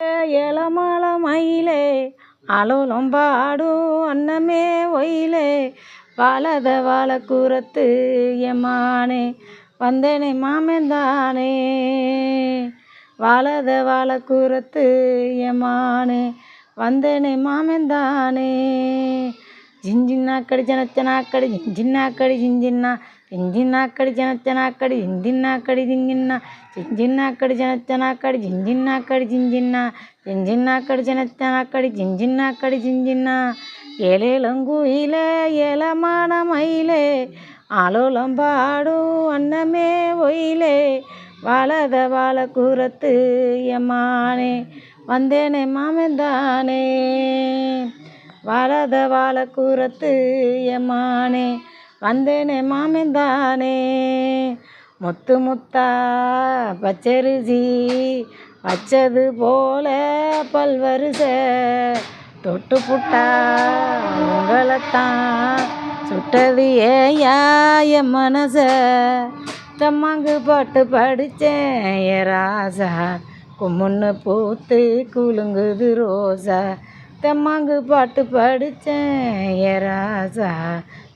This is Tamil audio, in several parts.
ஏலமால மயிலே அலோலம் பாடும் அன்னமே ஒயிலே. வாழத வாழ கூறத்து எம்மானே வந்தேனே மாமந்தானே வாழத வாழ கூறத்து எம்மானே வந்தேனே மாமந்தானே జింజిన్నాక్కడి జనచ్చనాక్కడి జింజిన్నాక్కడి జింజిన్న జింజిన్నాక్కడి జనచ్చనాక్కడి జింజిన్నాక్కడి జింజిన్న జింజిన్నాక్కడి జనచ్చనాక్కడి జింజిన్నాక్కడి జింజిన్న జింజిన్నాక్కడి జనచ్చనాక్కడి జింజిన్నాక్కడి జింజిన్న ఏలేలంగుయిలే ఏలమాన మయిలే ஆலோலம் பாடும் அன்னமே ஒயிலே வாழத வாழ கூறத்து எம்மானே வந்தேனே மாமந்தானே வாழத வாழ கூறத்து எம்மானே வந்தேனே மாமிந்தானே. முத்து முத்தா பச்சரிசி வச்சது போல பல்வரிச தொட்டு புட்டா உங்களைத்தான் சுட்டது ஏயா என் மனச. தம்மாங்கு பாட்டு படித்தேன் ஏ ராசா கும்முன்னு பூத்து குலுங்குது ரோசா. தெம்மாங்கு பாட்டு படித்தேன் ஏ ராசா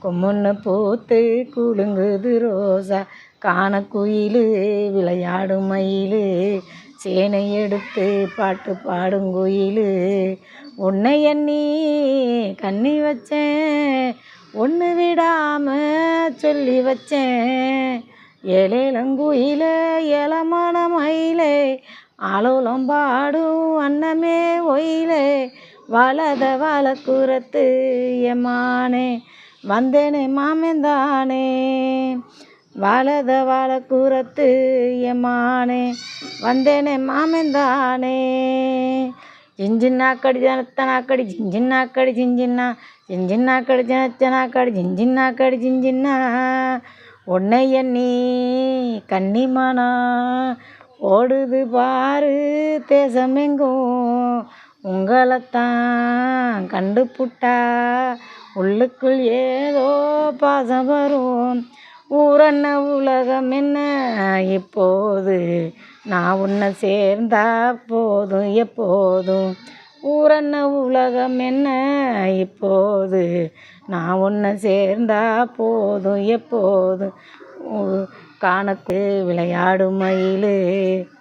கொம்முன்னு போத்து குலுங்குது ரோசா. காண குயில் விளையாடும் மயில். சேனை எடுத்து பாட்டு பாடும் குயில். உன்னை எண்ணி கண்ணி வச்சேன். ஒன்று விடாம சொல்லி வச்சேன். ஏழேலங்குயிலே ஏலமான மயிலே. ஆலோலம் பாடும் அன்னமே ஒயிலே. வளத வளக்குரத்து எம்மானே வந்தேனே மாமந்தானே வளத வளக்குரத்து எம்மானே வந்தேனே மாமந்தானே జింజిన్నాక్కడి జనత్తనాక్కడి జింజిన్నాక్కడి జింజిన్న జింజిన్నాక్కడి జనచ్చనాక్కడి జింజిన్నాక్కడి జింజిన్న உன்னை எண்ணி கன்னிமானா ஓடுது பாரு தேசமெங்கும் உங்களைத்தான் கண்டுபுட்டா? உள்ளுக்குள் ஏதோ பாசம் வரும். ஊரன்ன உலகம் என்ன இப்போது? நான் உன்னை சேர்ந்தா போதும் எப்போதும். ஊரன்ன உலகம் என்ன இப்போது? நான் ஒன்று சேர்ந்தா போதும் எப்போதும் காணக்கு விளையாடும் மயில்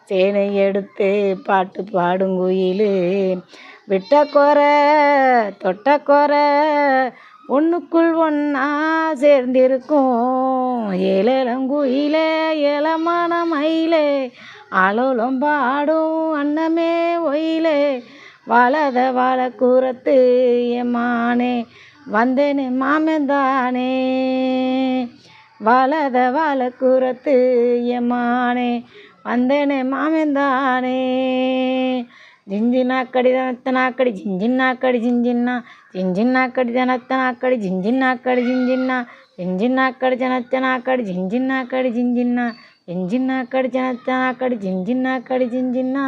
சேனை எடுத்து பாட்டு பாடுங்குயில் விட்ட குறை தொட்ட குறை ஒன்றுக்குள் ஒன்றா சேர்ந்திருக்கும். ஏழங்குயிலே ஏலமான மயிலே அலோலம் பாடும் அன்னமே ஒயிலே. வாழத வாழ கூறத்து எம்மானே வந்தேனே மாமந்தானே வாழத வாழ கூறத்து எம்மானே வந்தேனே மாமந்தானே జింజినాక్కడి జనత్తనాక్కడి జింజిన్నాక్కడి జింజిన్న జింజిన్నాక్కడి జనత్తనాక్కడి జింజిన్నాక్కడి జింజిన్న జింజిన్నాక్కడి జనత్తనాక్కడి జింజిన్నాక్కడి జింజిన్న జింజిన్నాక్కడి జనత్తనాక్కడి జింజిన్నాక్కడి జింజిన్నా